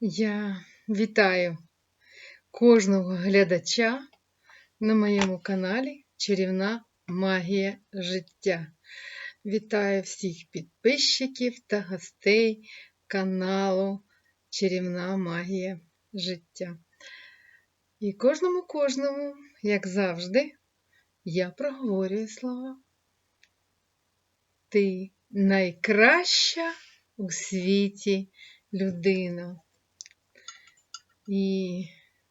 Я вітаю кожного глядача на моєму каналі Чарівна Магія життя. Вітаю всіх підписчиків та гостей каналу Чарівна Магія життя. І кожному кожному, як завжди, я проговорюю слова. Ти найкраща у світі людина. І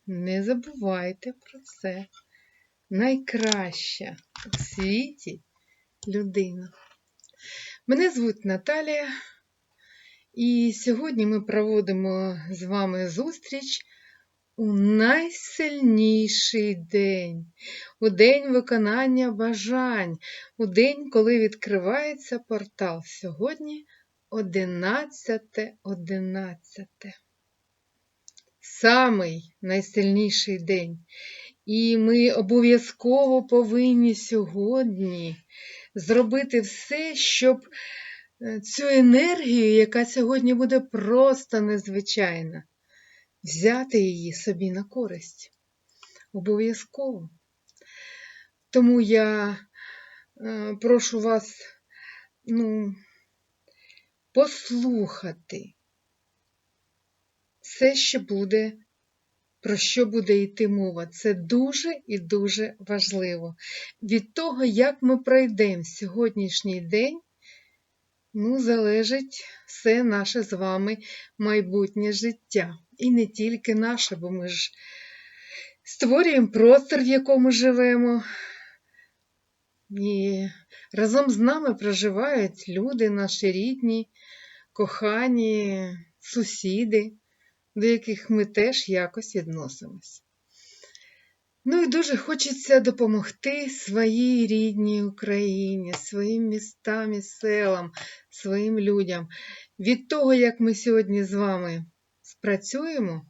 не забувайте про це. Найкраща у світі людина. Мене звуть Наталія, і сьогодні ми проводимо з вами зустріч у найсильніший день, у день виконання бажань, у день, коли відкривається портал. Сьогодні 11.11. 11. Самий найсильніший день. І ми обов'язково повинні сьогодні зробити все, щоб е, цю енергію, яка сьогодні буде просто незвичайна, взяти її собі на користь. Обов'язково. Тому я е, прошу вас ну, послухати все, що буде, про що буде йти мова. Це дуже і дуже важливо. Від того, як ми пройдемо сьогоднішній день, ну, залежить все наше з вами майбутнє життя. І не тільки наше, бо ми ж створюємо простір, в якому живемо. І разом з нами проживають люди, наші рідні, кохані, сусіди, до яких ми теж якось відносимось. Ну і дуже хочеться допомогти своїй рідній Україні, своїм містам і селам, своїм людям. Від того, як ми сьогодні з вами спрацюємо,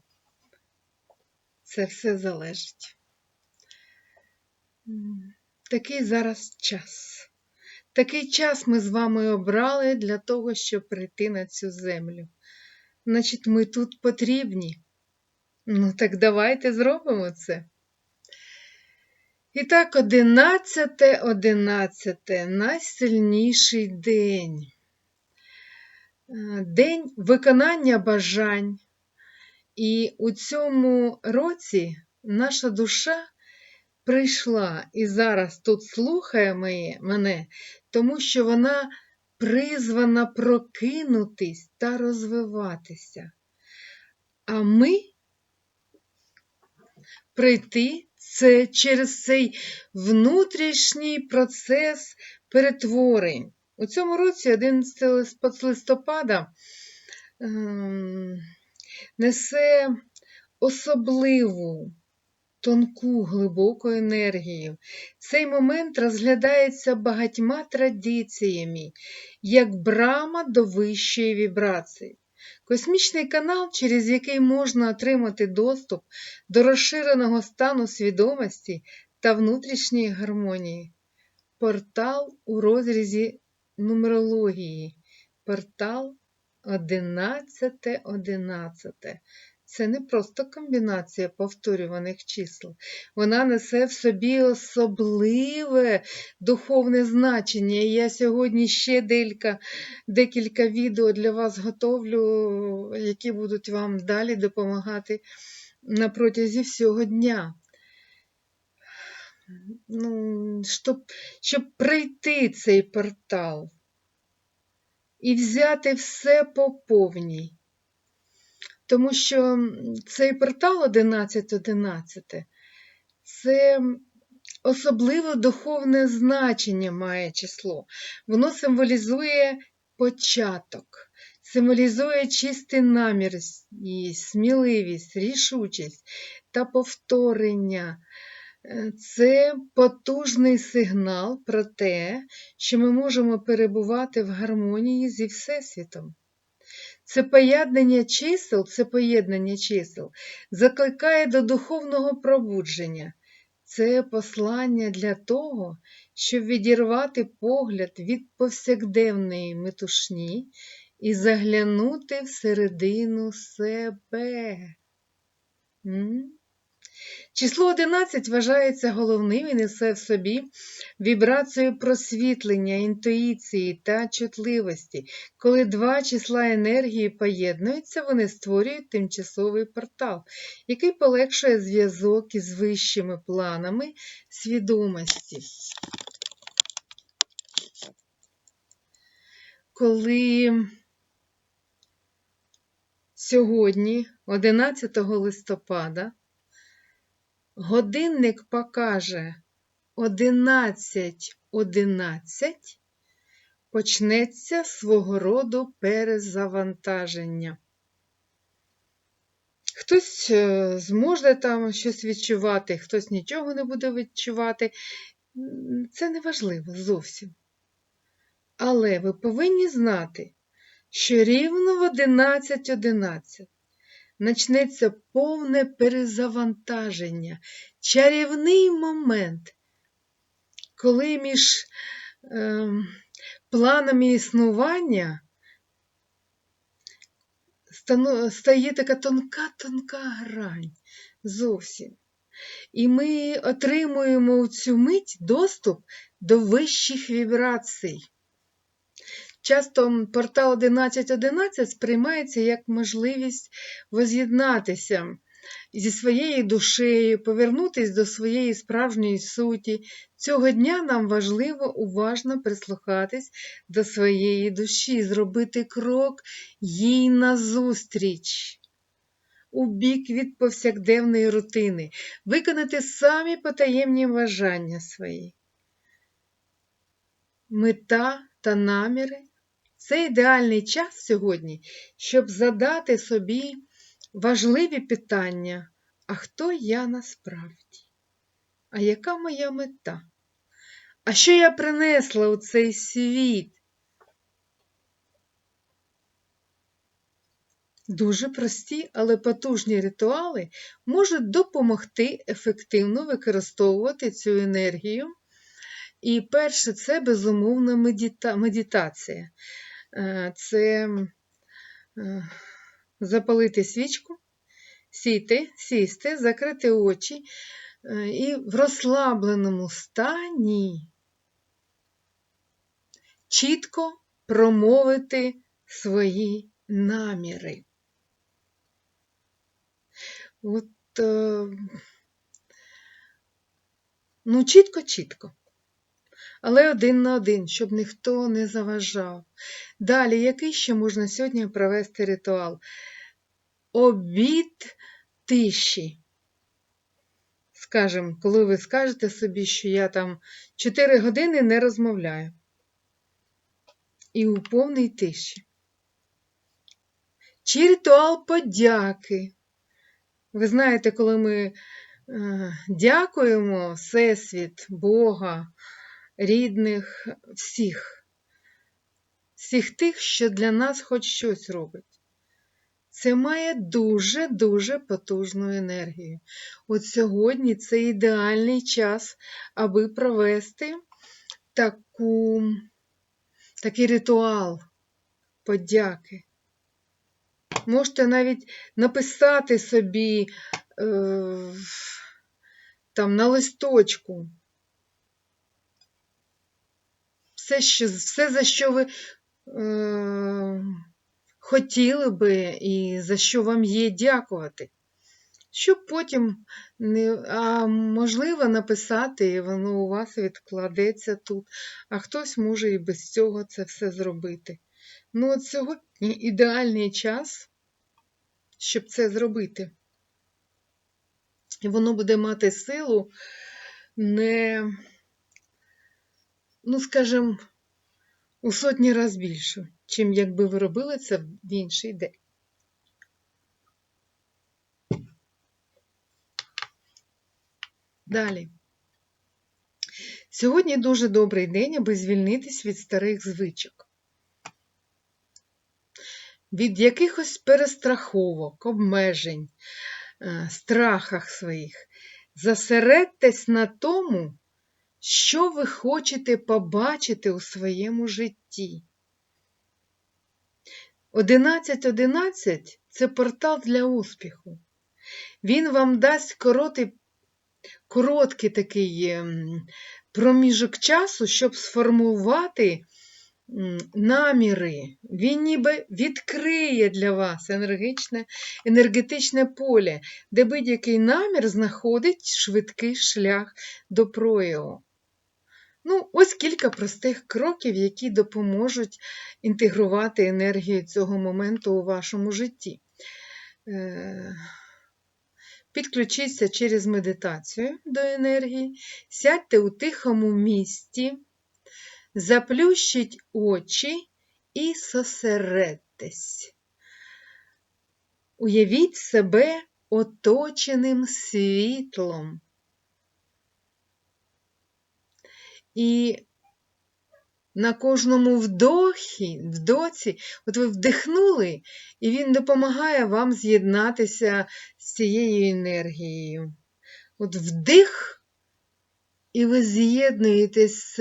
це все залежить. Такий зараз час. Такий час ми з вами обрали для того, щоб прийти на цю землю. Значить, ми тут потрібні. Ну, так давайте зробимо це. І так, 11, 11, найсильніший день. Е, День виконання бажань. І у цьому році наша душа прийшла і зараз тут слухає мене, тому що вона призвана прокинутись та розвиватися. А ми прийти це через цей внутрішній процес перетворень. У цьому році 11 листопада ем, несе особливу тонку, глибоку енергію. Цей момент розглядається багатьма традиціями, як брама до вищої вібрації. Космічний канал, через який можна отримати доступ до розширеного стану свідомості та внутрішньої гармонії. Портал у розрізі нумерології. Портал 11.11. 11. Це не просто комбінація повторюваних чисел. Вона несе в собі особливе духовне значення. І я сьогодні ще декілька, декілька відео для вас готовлю, які будуть вам далі допомагати на протязі всього дня. Ну, щоб, щоб пройти цей портал і взяти все по повній. Тому що цей портал 11.11 це особливо духовне значення має число. Воно символізує початок, символізує чистий намір, сміливість, рішучість та повторення. Це потужний сигнал про те, що ми можемо перебувати в гармонії зі Всесвітом. Це поєднання чисел, це поєднання чисел закликає до духовного пробудження. Це послання для того, щоб відірвати погляд від повсякденної метушні і заглянути всередину себе. М? Число 11 вважається головним і несе в собі вібрацію просвітлення, інтуїції та чутливості. Коли два числа енергії поєднуються, вони створюють тимчасовий портал, який полегшує зв'язок із вищими планами свідомості. Коли сьогодні, 11 листопада, годинник покаже 11.11, почнеться свого роду перезавантаження. Хтось е, зможе там щось відчувати, хтось нічого не буде відчувати. Це не важливо зовсім. Але ви повинні знати, що рівно в 11.11 начнеться повне перезавантаження, чарівний момент, коли між е, планами існування стає така тонка-тонка грань зовсім. І ми отримуємо у цю мить доступ до вищих вібрацій. Часто портал 1111 сприймається як можливість воз'єднатися зі своєю душею, повернутися до своєї справжньої суті. Цього дня нам важливо уважно прислухатись до своєї душі, зробити крок їй назустріч. У бік від повсякденної рутини, виконати самі потаємні бажання свої. Мета та наміри це ідеальний час сьогодні, щоб задати собі важливі питання, а хто я насправді? А яка моя мета? А що я принесла у цей світ? Дуже прості, але потужні ритуали можуть допомогти ефективно використовувати цю енергію. І перше, це безумовно медита... медитація. Е, Це е, запалити свічку, сіти, сісти, закрити очі е, і в розслабленому стані чітко промовити свої наміри. От, ну, чітко-чітко. Але один на один, щоб ніхто не заважав. Далі, який ще можна сьогодні провести ритуал? Обід тиші. Скажем, коли ви скажете собі, що я там 4 години не розмовляю. І у повній тиші. Чи ритуал подяки. Ви знаєте, коли ми е, дякуємо Всесвіт, Бога, рідних, всіх, всіх тих, що для нас хоч щось робить. Це має дуже-дуже потужну енергію. От сьогодні це ідеальний час, аби провести таку, такий ритуал подяки. Можете навіть написати собі е, там на листочку все, що, все за що ви е, хотіли би і за що вам є дякувати. Щоб потім, не, а можливо, написати, і воно у вас відкладеться тут, а хтось може і без цього це все зробити. Ну, от сьогодні ідеальний час, щоб це зробити. І воно буде мати силу не, ну, скажімо, у сотні разів більше, чим якби ви робили це в інший день. Далі. Сьогодні дуже добрий день, аби звільнитись від старих звичок. Від якихось перестраховок, обмежень, е, страхах своїх. Засередьтесь на тому, що ви хочете побачити у своєму житті. 1111 це портал для успіху. Він вам дасть короткий, короткий такий ем, проміжок часу, щоб сформувати наміри. Він ніби відкриє для вас енергетичне, енергетичне поле, де будь-який намір знаходить швидкий шлях до прояву. Ну, ось кілька простих кроків, які допоможуть інтегрувати енергію цього моменту у вашому житті. Е, Підключіться через медитацію до енергії, сядьте у тихому місті, заплющіть очі і зосередьтесь. Уявіть себе оточеним світлом. І на кожному вдохі, вдоці, от ви вдихнули, і він допомагає вам з'єднатися з цією енергією. От вдих, і ви з'єднуєтесь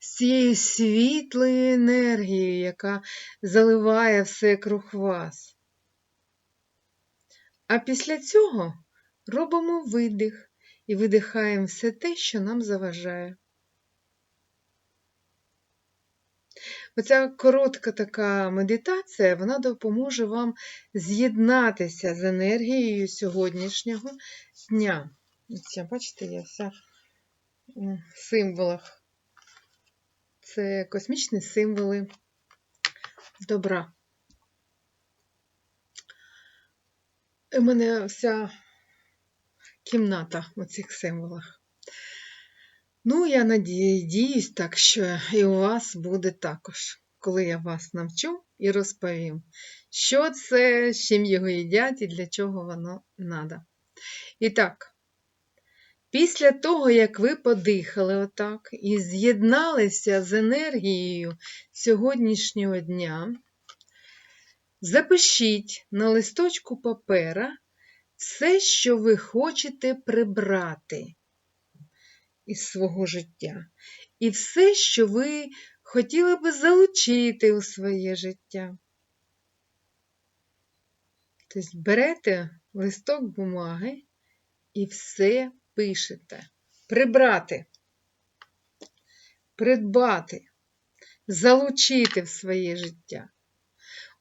з цією світлою енергією, яка заливає все круг вас. А після цього робимо видих і видихаємо все те, що нам заважає. Оця коротка така медитація, вона допоможе вам з'єднатися з енергією сьогоднішнього дня. Ось, бачите, я вся в символах. Це космічні символи добра. У мене вся кімната у цих символах. Ну, я надіюсь так, що і у вас буде також, коли я вас навчу і розповім, що це, з чим його їдять і для чого воно треба. І так, після того, як ви подихали отак і з'єдналися з енергією сьогоднішнього дня, запишіть на листочку папера все, що ви хочете прибрати із свого життя. І все, що ви хотіли би залучити у своє життя. Тобто берете листок бумаги і все пишете. Прибрати, придбати, залучити в своє життя.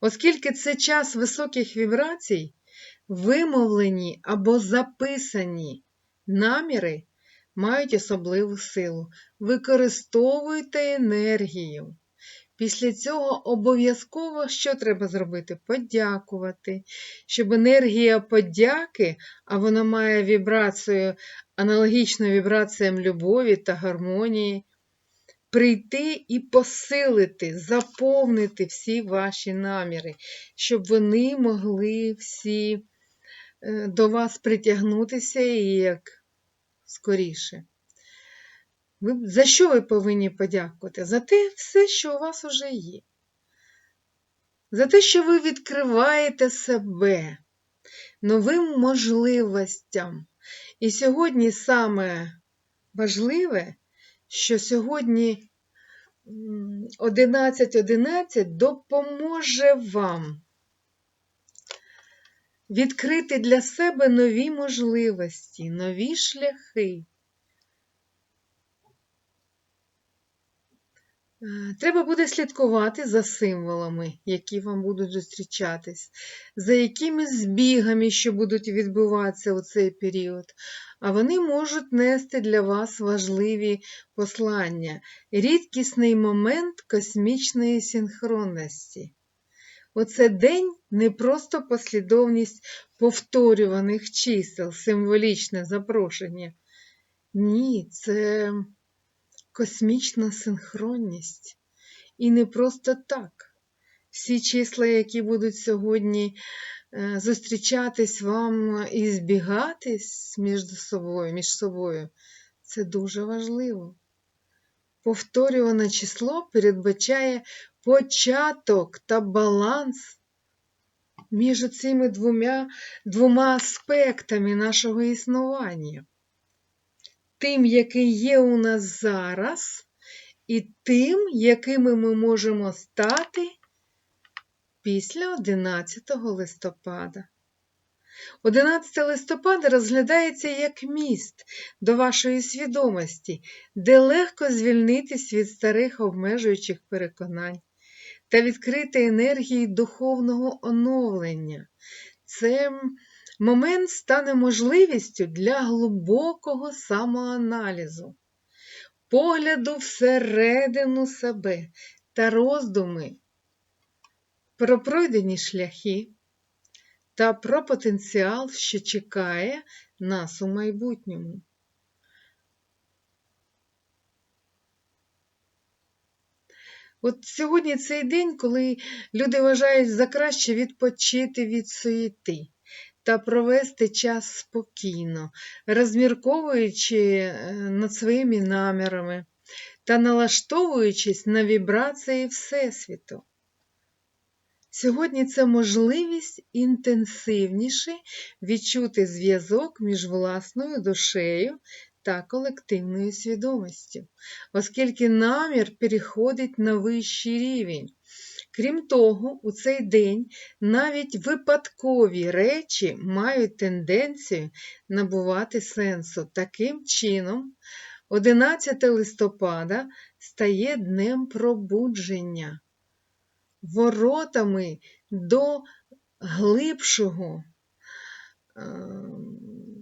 Оскільки це час високих вібрацій, вимовлені або записані наміри мають особливу силу. Використовуйте енергію. Після цього обов'язково що треба зробити? Подякувати. Щоб енергія подяки, а вона має вібрацію, аналогічну вібраціям любові та гармонії, прийти і посилити, заповнити всі ваші наміри, щоб вони могли всі е, до вас притягнутися і як скоріше. Ви, За що ви повинні подякувати? За те все, що у вас уже є. За те, що ви відкриваєте себе новим можливостям. І сьогодні саме важливе, що сьогодні 11.11 .11 допоможе вам відкрити для себе нові можливості, нові шляхи. Е, треба буде слідкувати за символами, які вам будуть зустрічатись, за якими збігами, що будуть відбуватися у цей період, а вони можуть нести для вас важливі послання, рідкісний момент космічної синхронності. Оце день не просто послідовність повторюваних чисел, символічне запрошення. Ні, це космічна синхронність. І не просто так. Всі числа, які будуть сьогодні е, зустрічатись вам і збігатись між собою, між собою, це дуже важливо. Повторюване число передбачає початок та баланс між цими двома, двома аспектами нашого існування. Тим, який є у нас зараз, і тим, якими ми можемо стати після 11 листопада. 11 листопада розглядається як міст до вашої свідомості, де легко звільнитись від старих обмежуючих переконань та відкрити енергії духовного оновлення. Це момент стане можливістю для глибокого самоаналізу, погляду всередину себе та роздуми про пройдені шляхи та про потенціал, що чекає нас у майбутньому. От сьогодні цей день, коли люди вважають за краще відпочити від суєти та провести час спокійно, розмірковуючи е, над своїми намірами та налаштовуючись на вібрації Всесвіту. Сьогодні це можливість інтенсивніше відчути зв'язок між власною душею та колективною свідомістю, оскільки намір переходить на вищий рівень. Крім того, у цей день навіть випадкові речі мають тенденцію набувати сенсу. Таким чином, 11 листопада стає днем пробудження, воротами до глибшого е,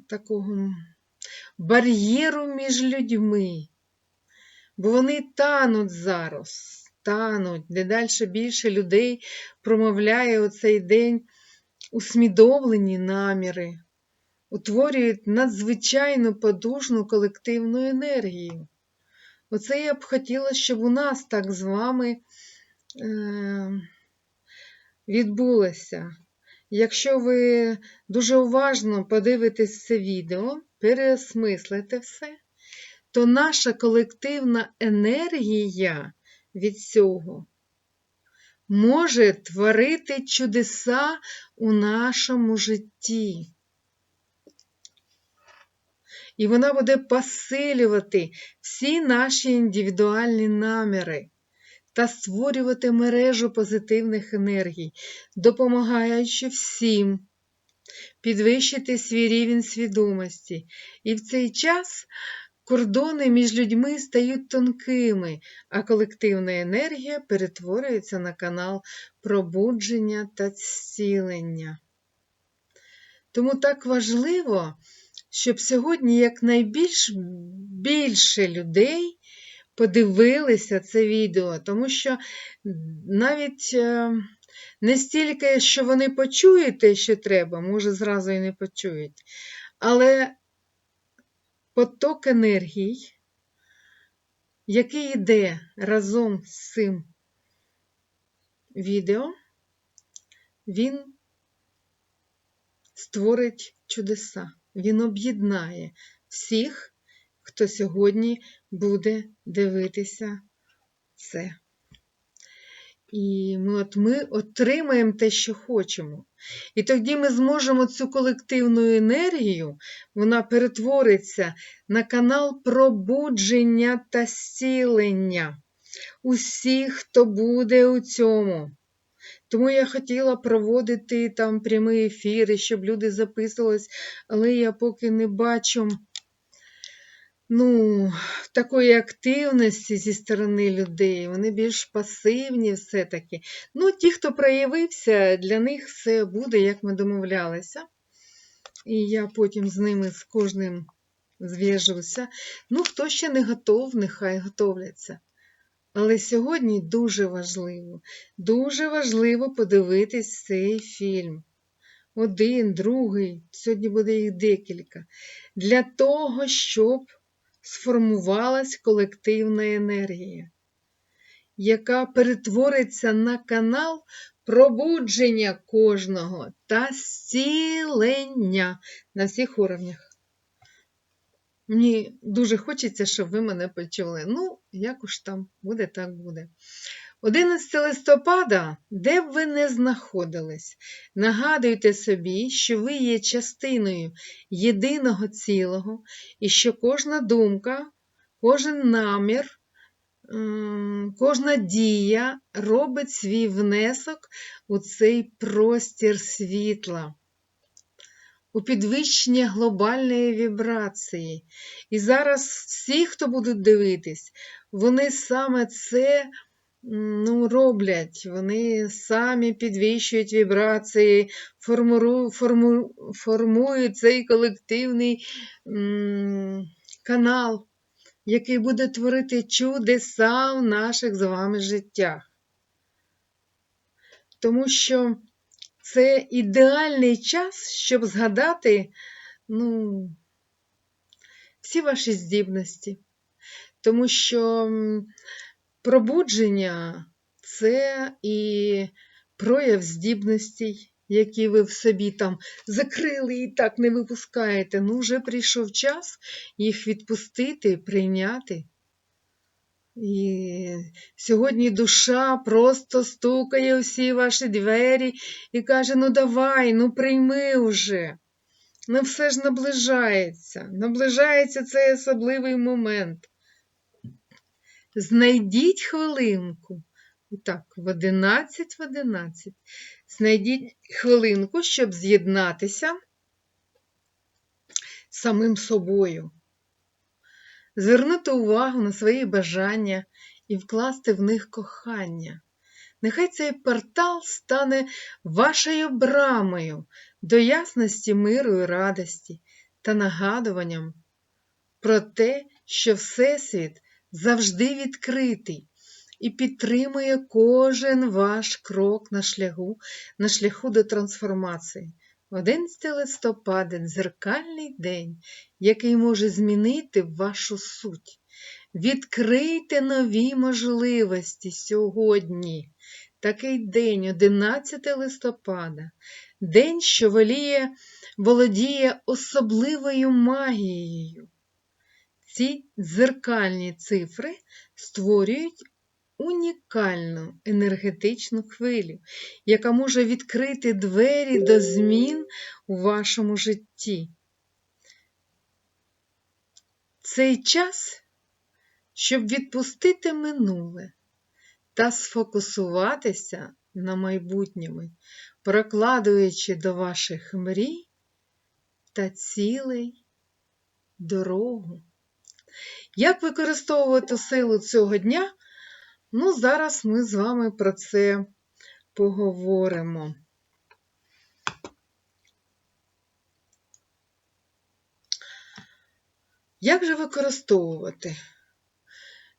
такого бар'єру між людьми, бо вони тануть зараз, тануть, дедальше більше людей промовляє у цей день усмідомлені наміри, утворюють надзвичайно подужну колективну енергію. Оце я б хотіла, щоб у нас так з вами е, відбулося. Якщо ви дуже уважно подивитесь це відео, переосмислите все, то наша колективна енергія від цього може творити чудеса у нашому житті. І вона буде посилювати всі наші індивідуальні наміри та створювати мережу позитивних енергій, допомагаючи всім підвищити свій рівень свідомості. І в цей час кордони між людьми стають тонкими, а колективна енергія перетворюється на канал пробудження та зцілення. Тому так важливо, щоб сьогодні якнайбільш більше людей подивилися це відео, тому що навіть е, не стільки, що вони почують те, що треба, може, зразу і не почують. Але поток енергій, який йде разом з цим відео, він створить чудеса. Він об'єднає всіх, хто сьогодні буде дивитися це. І ми от ми отримаємо те, що хочемо. І тоді ми зможемо цю колективну енергію, вона перетвориться на канал пробудження та зцілення усіх, хто буде у цьому. Тому я хотіла проводити там прямі ефіри, щоб люди записувались, але я поки не бачу ну, такої активності зі сторони людей, вони більш пасивні все-таки. Ну, ті, хто проявився, для них все буде, як ми домовлялися. І я потім з ними з кожним зв'яжуся. Ну, хто ще не готов, нехай готовляться. Але сьогодні дуже важливо, дуже важливо подивитись цей фільм. Один, другий, сьогодні буде їх декілька. Для того, щоб сформувалась колективна енергія, яка перетвориться на канал пробудження кожного та зцілення на всіх уровнях. Мені дуже хочеться, щоб ви мене почули. Ну, як уж там буде, так буде. 11 листопада, де б ви не знаходились, нагадуйте собі, що ви є частиною єдиного цілого, і що кожна думка, кожен намір кожна дія робить свій внесок у цей простір світла, у підвищення глобальної вібрації. І зараз всі, хто будуть дивитись, вони саме це ну, роблять. Вони самі підвищують вібрації, формуру, форму, формують цей колективний м, канал, який буде творити чудеса в наших з вами життях. Тому що це ідеальний час, щоб згадати ну, всі ваші здібності. Тому що пробудження це і прояв здібностей, які ви в собі там закрили і так не випускаєте. Ну, вже прийшов час їх відпустити, прийняти. І сьогодні душа просто стукає всі ваші двері і каже: ну давай, ну прийми уже. Ну все ж наближається. Наближається цей особливий момент. Знайдіть хвилинку. Так, в 11 в 11. Знайдіть хвилинку, щоб з'єднатися самим собою. Звернути увагу на свої бажання і вкласти в них кохання. Нехай цей портал стане вашою брамою до ясності миру і радості та нагадуванням про те, що Всесвіт завжди відкритий і підтримує кожен ваш крок на шляху, на шляху до трансформації. 11 листопада дзеркальний день, який може змінити вашу суть. Відкрийте нові можливості сьогодні. Такий день, 11 листопада, день, що воліє, володіє особливою магією. Ці дзеркальні цифри створюють унікальну енергетичну хвилю, яка може відкрити двері до змін у вашому житті. Цей час, щоб відпустити минуле та сфокусуватися на майбутньому, прокладуючи до ваших мрій та цілей дорогу. Як використовувати силу цього дня? Ну, зараз ми з вами про це поговоримо. Як же використовувати?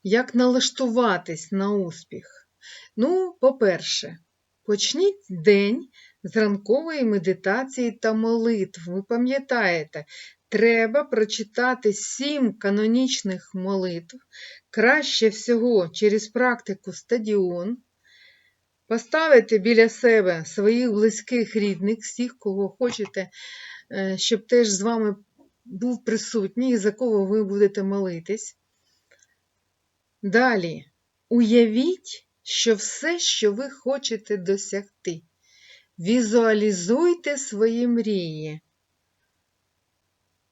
Як налаштуватись на успіх? Ну, по-перше, почніть день з ранкової медитації та молитв. Ви пам'ятаєте, треба прочитати сім канонічних молитв, краще всього через практику стадіон, поставити біля себе своїх близьких рідних, всіх, кого хочете, е, щоб теж з вами був присутній, за кого ви будете молитись. Далі, уявіть, що все, що ви хочете досягти. Візуалізуйте свої мрії.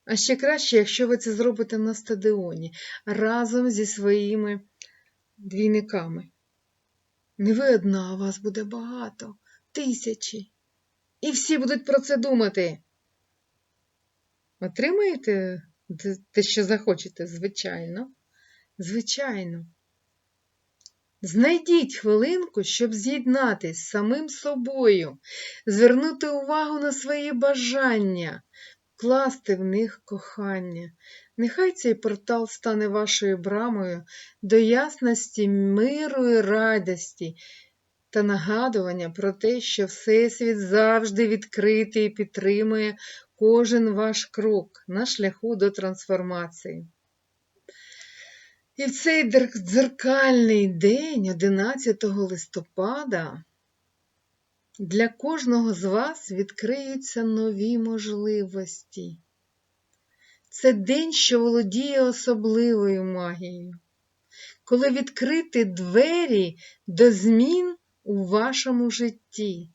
А ще краще, якщо ви це зробите на стадіоні разом зі своїми двійниками. Не ви одна, а вас буде багато, тисячі. І всі будуть про це думати. Отримаєте те, що захочете, звичайно. Звичайно. Знайдіть хвилинку, щоб з'єднатись з самим собою, звернути увагу на свої бажання, вкласти в них кохання. Нехай цей портал стане вашою брамою до ясності, миру і радості та нагадування про те, що Всесвіт завжди відкритий і підтримує кожен ваш крок на шляху до трансформації. І в цей дзеркальний день, 11 листопада, для кожного з вас відкриються нові можливості. Це день, що володіє особливою магією, коли відкрити двері до змін у вашому житті.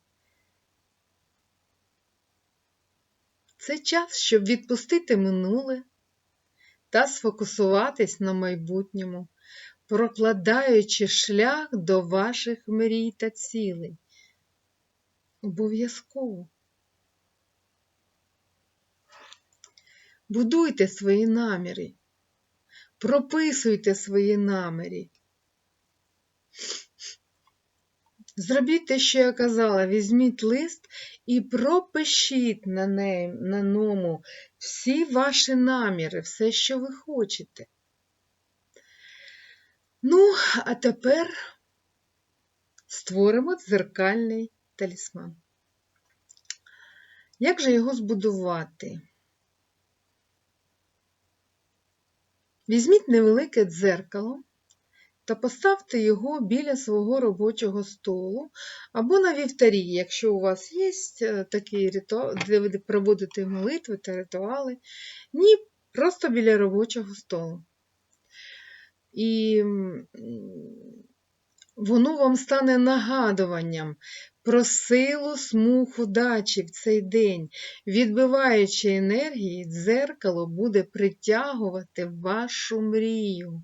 Це час, щоб відпустити минуле та сфокусуватись на майбутньому, прокладаючи шлях до ваших мрій та цілей. Обов'язково. Будуйте свої наміри, прописуйте свої наміри. Зробіть те, що я казала, візьміть лист і пропишіть на, ньому всі ваші наміри, все, що ви хочете. Ну, а тепер створимо дзеркальний талісман. Як же його збудувати? Візьміть невелике дзеркало та поставте його біля свого робочого столу або на вівтарі, якщо у вас є е, такий ритуал, де ви проводите молитви та ритуали, ні, просто біля робочого столу. І воно вам стане нагадуванням про силу смуг удачі в цей день, відбиваючи енергії, дзеркало буде притягувати вашу мрію.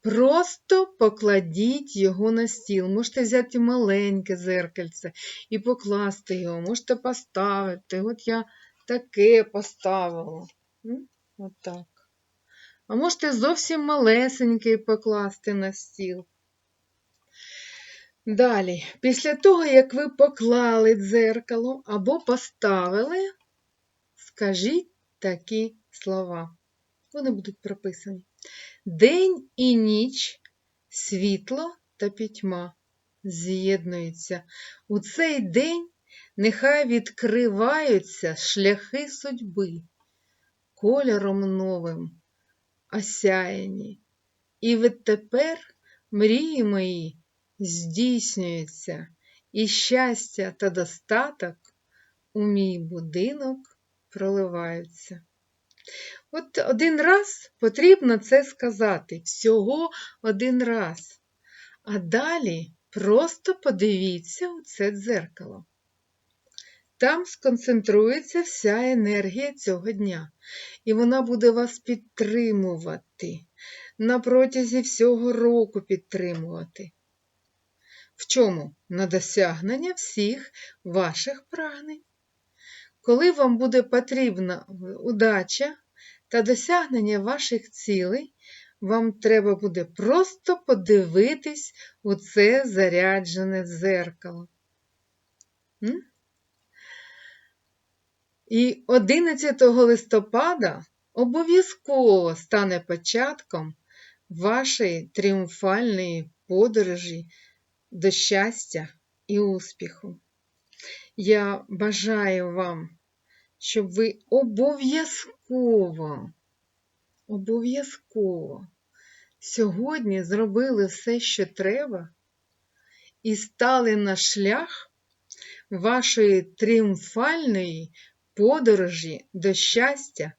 Просто покладіть його на стіл. Можете взяти маленьке зеркальце і покласти його, можете поставити. От я таке поставила. От так. А можете зовсім малесенький покласти на стіл. Далі, після того, як ви поклали дзеркало або поставили, скажіть такі слова. Вони будуть прописані. День і ніч, світло та пітьма з'єднуються. У цей день нехай відкриваються шляхи судьби, кольором новим осяяні. І відтепер мрії мої здійснюються, і щастя та достаток у мій будинок проливаються. От один раз потрібно це сказати, всього один раз. А далі просто подивіться у це дзеркало. Там сконцентрується вся енергія цього дня, і вона буде вас підтримувати, на протязі всього року підтримувати. В чому? На досягнення всіх ваших прагнень. Коли вам буде потрібна удача та досягнення ваших цілей, вам треба буде просто подивитись у це заряджене дзеркало. І 11 листопада обов'язково стане початком вашої тріумфальної подорожі до щастя і успіху. Я бажаю вам, щоб ви обов'язково, обов'язково сьогодні зробили все, що треба, і стали на шлях вашої тріумфальної подорожі до щастя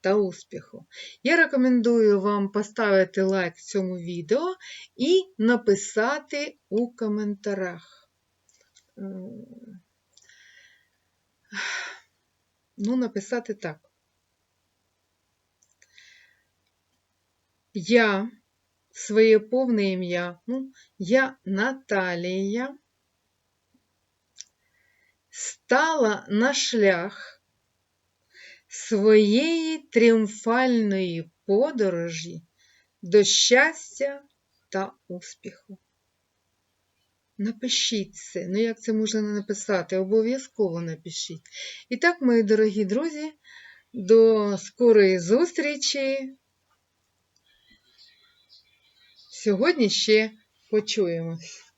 та успіху. Я рекомендую вам поставити лайк цьому відео і написати у коментарях. Ну, написати так. Я своє повне ім'я, ну, я Наталія, стала на шлях своєї тріумфальної подорожі до щастя та успіху. Напишіть це, ну як це можна не написати? Обов'язково напишіть. І так, мої дорогі друзі, до скорої зустрічі. Сьогодні ще почуємось.